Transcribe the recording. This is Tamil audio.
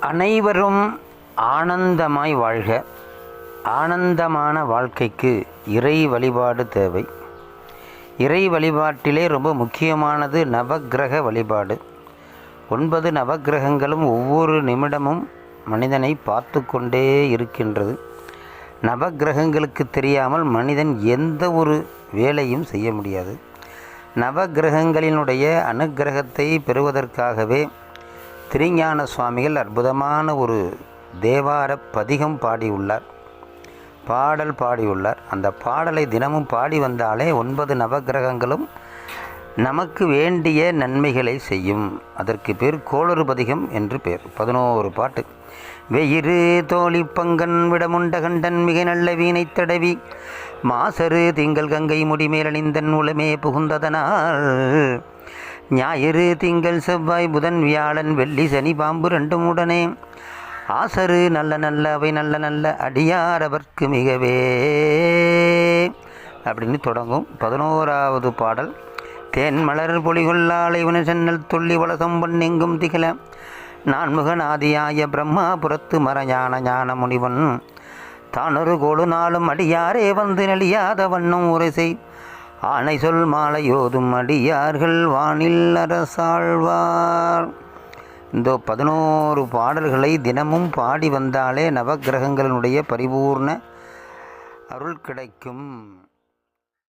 அனைவரும் ஆனந்தமாய் வாழ்க. ஆனந்தமான வாழ்க்கைக்கு இறை வழிபாடு தேவை. இறை வழிபாட்டிலே ரொம்ப முக்கியமானது நவக்கிரக வழிபாடு. ஒன்பது நவக்கிரகங்களும் ஒவ்வொரு நிமிடமும் மனிதனை பார்த்து கொண்டே இருக்கின்றது. நவக்கிரகங்களுக்கு தெரியாமல் மனிதன் எந்த ஒரு வேலையும் செய்ய முடியாது. நவக்கிரகங்களினுடைய அனுக்கிரகத்தை பெறுவதற்காகவே திருஞான சுவாமிகள் அற்புதமான ஒரு தேவார பதிகம் பாடியுள்ளார். பாடல் பாடியுள்ளார். அந்த பாடலை தினமும் பாடி வந்தாலே ஒன்பது நவக்கிரகங்களும் நமக்கு வேண்டிய நன்மைகளை செய்யும். அதற்கு பேர் கோளறு பதிகம் என்று பேர். பதினோரு பாட்டு. வெயிறு தோழி பங்கன் விடமுண்ட கண்டன் மிக நல்ல வீணை தடவி மாசரு திங்கள் கங்கை முடிமேலணிந்தன் உளமே புகுந்ததனால் ஞாயிறு திங்கள் செவ்வாய் புதன் வியாழன் வெள்ளி சனி பாம்பு ரெண்டும் உடனே. ஆசரு நல்ல நல்ல அவை நல்ல நல்ல அடியாரவர்க்கு மிகவே. அப்படின்னு தொடங்கும் பதினோராவது பாடல். தேன் மலர் பொலிகொள்ளாலை சென்னல் துள்ளி வளசம் பொன்னெங்கும் திகழ. நான்முகநாதியாய பிரம்மாபுரத்து மரஞான ஞான முனிவன். தானொரு கோடு நாளும் அடியாரே வந்து நெளியாத வண்ணம் உரைசை ஆணை சொல் மாலையோதும் அடியார்கள் வானில் அரசாழ்வார் இந்த பதினோரு பாடல்களை தினமும் பாடி வந்தாலே நவக்கிரகங்களினுடைய பரிபூர்ண அருள் கிடைக்கும்.